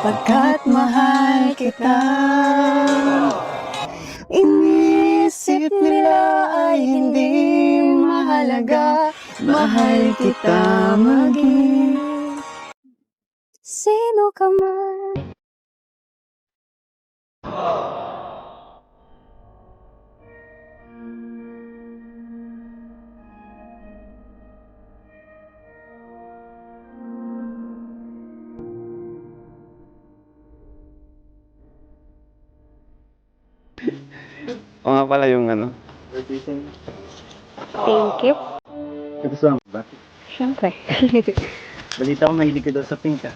Pagkat mahal kita. Inisip nila ay hindi mahalaga. Mahal kita maging. Sino ka man O nga pala yung ano. Thank you Gusto mo ba? Siyempre Balita ko mahilig ka daw sa pink ah.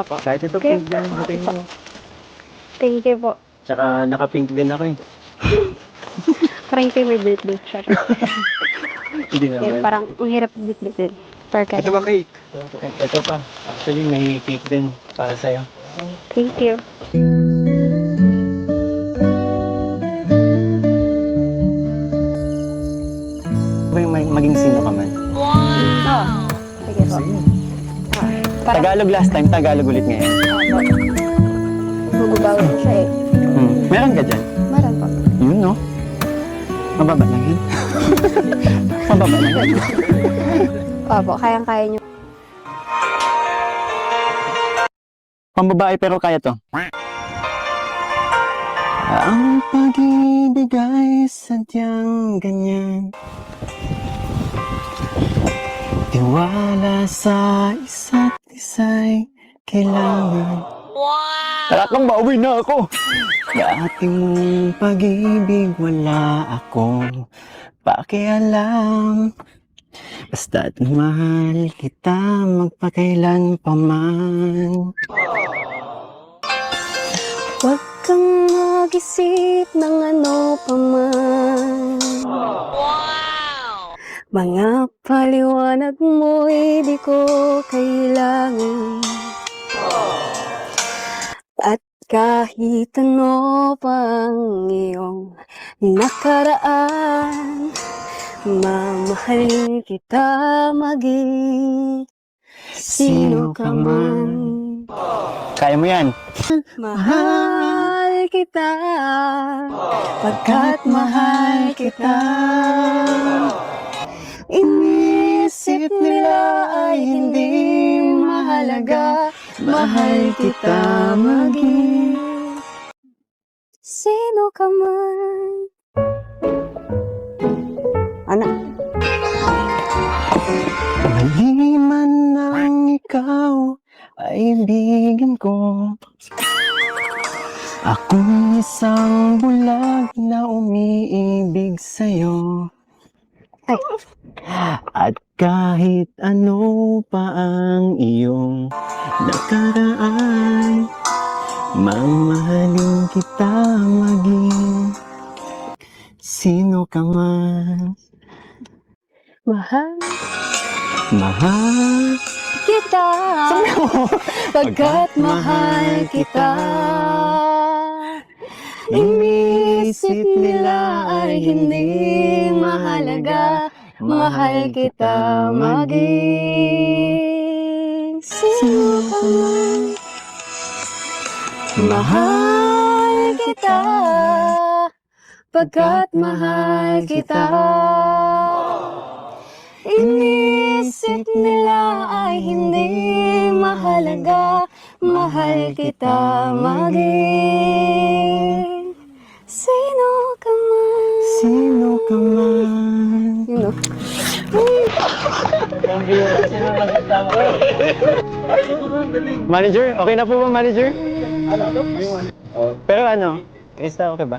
Opo Kahit ito Okay. pink lang, okay mo. Thank you po Tsaka naka-pink din ako eh. Parang kayo may birthday siya Hindi Kaya naman. parang ang hirap bitbitin Per Ito kaya ba cake? Ito pa. Actually, may cake din para sa'yo. Thank you Parang Tagalog last time, Tagalog ulit ngayon. gugubaw siya eh Hmm. Meron ka dyan? Meron po Yun no? Mababa lang yun. Mababa lang yun. Opo, kayang-kaya niyo Pambabae pero kaya to. Ang pag-ibig ay sadyang ganyan Tiwala sa isa't isa'y kailangan Wow! Tara kang bawi na ako! Dati mong pag-ibig wala akong pakialam Basta't mahal kita magpakailan pa man Huwag kang mag-isip ng ano pa man. Mga paliwanag mo'y di ko kailangan. At kahit ano pang iyong nakaraan, mamahalin kita maging sino ka man. Kaya mo yan. Mahal kita Pagkat mahal kita mahalaga Mahal kita maging Sino ka man Ano? Mali man ang ikaw ay ibigin ko Akong isang bulag na umiibig sa'yo Ay. At kahit ano pa ang iyong nakaraan Mamahalin kita maging sino ka man. Mahal Mahal kita. Pagkat mahal kita. Inisip nila ay hindi mahalaga Mahal kita maging Sino ka man. Mahal kita. Pagkat mahal kita. Inisip nila ay hindi mahalaga. Mahal kita maging Sino ka man. Sino ka man Manager, okay na po ba manager? Pero ano, isa okay ba?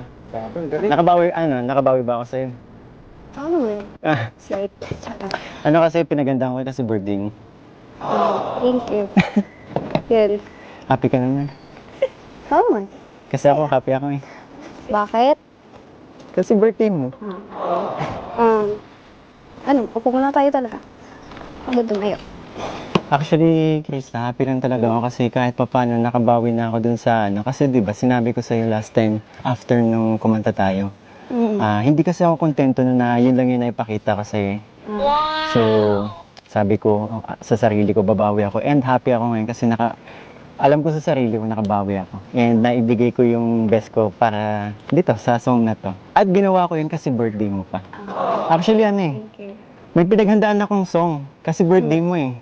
Nakabawi, ano, nakabawi ba ako sa'yo? Ano eh Ah, Slight ano kasi pinagandaan ko kasi birthday mo. Thank you Yan Happy ka naman. Man Kasi ako, happy ako eh. Bakit? Kasi birthday mo. Um, ano, upo muna tayo talaga. Pagod tumayo. Actually, Chris, happy lang talaga ako kasi kahit papano nakabawi na ako dun sa ano. Kasi di ba sinabi ko sa'yo last time after nung kumanta tayo. Mm. Ah, hindi kasi ako kontento na, na yun lang yung naipakita sa'yo. eh. So, sabi ko ah, sa sarili ko, babawi ako. And happy ako ngayon kasi naka, alam ko sa sarili ko nakabawi ako. And naibigay ko yung best ko para dito sa song na to. At ginawa ko yun kasi birthday mo pa. Actually ano eh. May pinaghandaan akong song kasi birthday mo eh.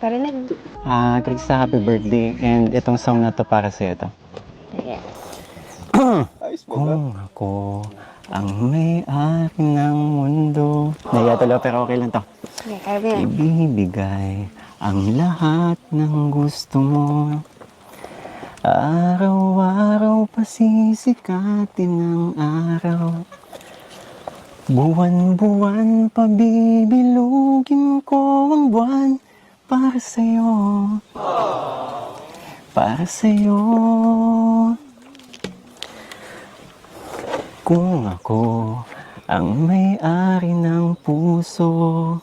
Parinig. Ah, Krista, happy birthday. And itong song na to para sa'yo to. Yes. Kung ako ang may-ari ng mundo. Naiya tuloy pero okay lang to. Okay, kaya mo yan. Ibibigay ang lahat ng gusto mo. Araw-araw pasisikatin ang araw. Buwan-buwan pabibilugin ko ang buwan para sa'yo. Para sa'yo. Kung ako ang may-ari ng puso,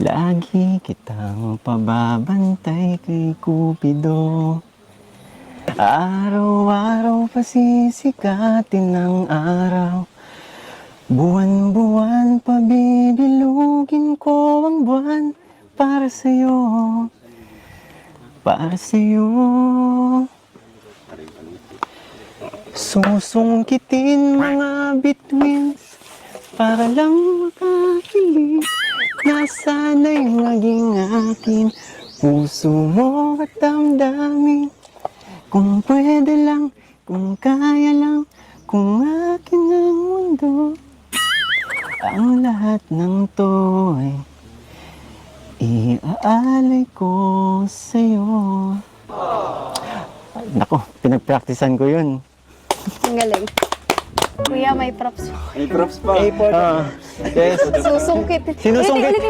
lagi kitang pababantay kay Cupido. Araw-araw pasisikatin ng araw, buwan-buwan pabibilugin ko ang buwan para sa'yo. Para sa'yo. Susungkitin mga bituins para lang makakilig na sana'y maging akin puso mo at damdamin kung pwede lang, kung kaya lang, kung akin ang mundo ang lahat ng to ay iaalay ko sa'yo Nako, pinagpraktisan ko yun. Ang galing. Kuya, may props. May props pa. Ah, yes. Susungkit. Sinusungkit.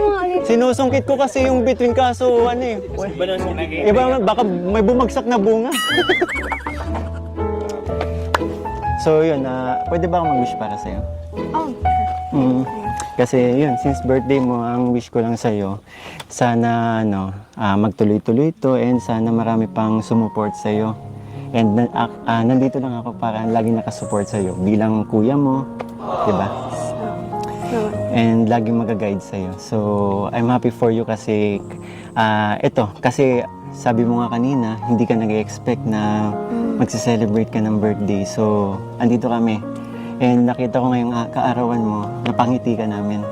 Sinusungkit ko kasi yung between kaso ano eh. Iba baka may bumagsak na bunga. so yun, ah, pwede ba akong mag-wish para sa'yo? Oh, Mm. Kasi yun, since birthday mo, ang wish ko lang sa'yo, sana ano, ah, magtuloy-tuloy to and sana marami pang sumuport sa'yo. And na- ah, ah, nandito lang ako para lagi nakasupport sa'yo bilang kuya mo, di ba? no. and laging mag-guide sa'yo. So, I'm happy for you kasi, ah ito, kasi sabi mo nga kanina, hindi ka nag-expect na magse-celebrate ka ng birthday. So, andito kami. And nakita ko ngayong kaarawan mo, napangiti ka namin.